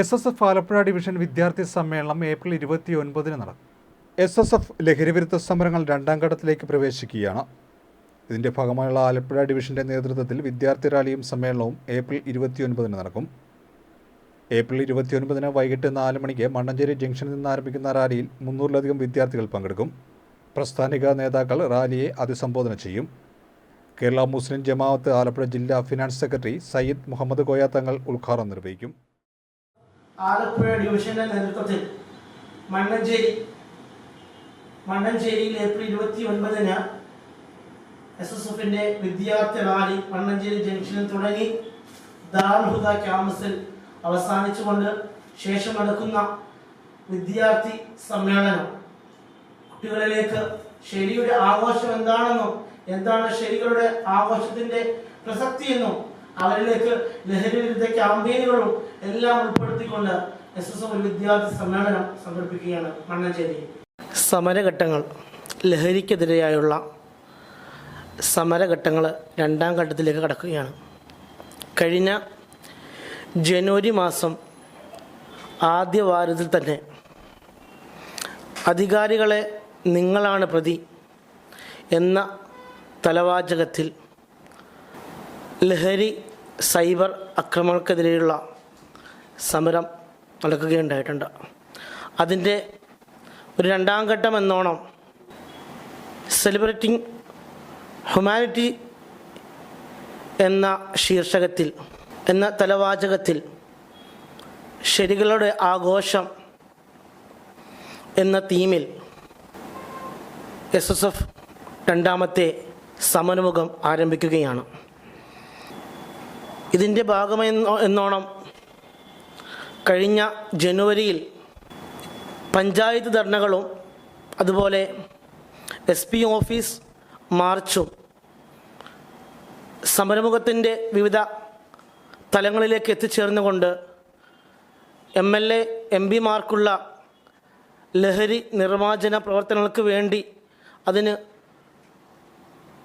S S F Alappuzha division വിദ്യാർത്ഥി സമ്മേളനം April ഇരുപത്തി ഒൻപതിന് നടക്കും. എസ് എസ് എഫ് ലഹരിവിരുദ്ധ സമരങ്ങൾ രണ്ടാം ഘട്ടത്തിലേക്ക് പ്രവേശിക്കുകയാണ്. ഇതിന്റെ ഭാഗമായുള്ള ആലപ്പുഴ ഡിവിഷന്റെ നേതൃത്വത്തിൽ വിദ്യാർത്ഥി റാലിയും സമ്മേളനവും ഏപ്രിൽ ഇരുപത്തിയൊൻപതിന് നടക്കും. ഏപ്രിൽ ഇരുപത്തിയൊൻപതിന് വൈകിട്ട് നാല് മണിക്ക് മണ്ണഞ്ചേരി ജംഗ്ഷനിൽ നിന്ന് ആരംഭിക്കുന്ന റാലിയിൽ മുന്നൂറിലധികം വിദ്യാർത്ഥികൾ പങ്കെടുക്കും. പ്രസ്ഥാനിക നേതാക്കൾ റാലിയെ അഭിസംബോധന ചെയ്യും. കേരള മുസ്ലിം ജമാഅത്ത് ആലപ്പുഴ ജില്ലാ ഫിനാൻസ് സെക്രട്ടറി സയ്യിദ് മുഹമ്മദ് കോയ തങ്ങൾ ഉദ്ഘാടനം നിർവഹിക്കും. ആലപ്പുഴ ഡിവിഷന്റെ നേതൃത്വത്തിൽ മണ്ണഞ്ചേരി മണ്ണഞ്ചേരിയിൽ ഏപ്രിൽ ഇരുപത്തി ഒൻപതിന് എസ് എസ് എഫിന്റെ വിദ്യാർത്ഥി റാലി മണ്ണഞ്ചേരി ജംഗ്ഷനിൽ തുടങ്ങി ദാർഹുദ ക്യാമ്പസിൽ അവസാനിച്ചുകൊണ്ട് ശേഷം നടക്കുന്ന വിദ്യാർത്ഥി സമ്മേളനം. കുട്ടികളിലേക്ക് ശരിയുടെ ആഘോഷം എന്താണെന്നും എന്താണ് ശരികളുടെ ആഘോഷത്തിന്റെ പ്രസക്തി എന്നും അവരിലേക്ക് ലഹരി വിരുദ്ധ ക്യാമ്പയിനുകളും എല്ലാം ഉൾപ്പെടുത്തിക്കൊണ്ട് എസ് എസ് എഫ് വിദ്യാർത്ഥി സമ്മേളനം സംഘടിപ്പിക്കുകയാണ് മണ്ണഞ്ചേരി. സമരഘട്ടങ്ങൾ ലഹരിക്കെതിരെയായുള്ള സമരഘട്ടങ്ങൾ രണ്ടാം ഘട്ടത്തിലേക്ക് കടക്കുകയാണ്. കഴിഞ്ഞ ജനുവരി മാസം ആദ്യ വാരത്തിൽ തന്നെ അധികാരികളെ നിങ്ങളാണ് പ്രതി എന്ന തലവാചകത്തിൽ ലഹരി സൈബർ ആക്രമണക്കെതിരെയുള്ള സമരം നടക്കുകയുണ്ടായിട്ടുണ്ട്. അതിന്റെ ഒരു രണ്ടാം ഘട്ടം എന്നോണം സെലിബ്രേറ്റിംഗ് ഹ്യൂമാനിറ്റി എന്ന ശീർഷകത്തിൽ എന്ന തലവാചകത്തിൽ ശരികളുടെ ആഘോഷം എന്ന തീമിൽ എസ് എസ് എഫ് രണ്ടാമത്തെ സമരമുഖം ആരംഭിക്കുകയാണ്. ഇതിന്റെ ഭാഗമായി എന്നോണം കഴിഞ്ഞ ജനുവരിയിൽ പഞ്ചായത്ത് ധർണകളും അതുപോലെ എസ് പി ഓഫീസ് മാർച്ചും സമരമുഖത്തിന്റെ വിവിധ തലങ്ങളിലേക്ക് എത്തിച്ചേർന്നുകൊണ്ട് എം എൽ എ എം പിമാർക്കുള്ള ലഹരി നിർമ്മാർജന പ്രവർത്തനങ്ങൾക്ക് വേണ്ടി അതിന്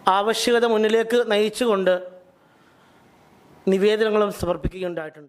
ആവശ്യകത മുന്നിലേക്ക് നയിച്ചുകൊണ്ട് നിവേദനങ്ങളും സമർപ്പിക്കുകയുണ്ടായിട്ടുണ്ട്.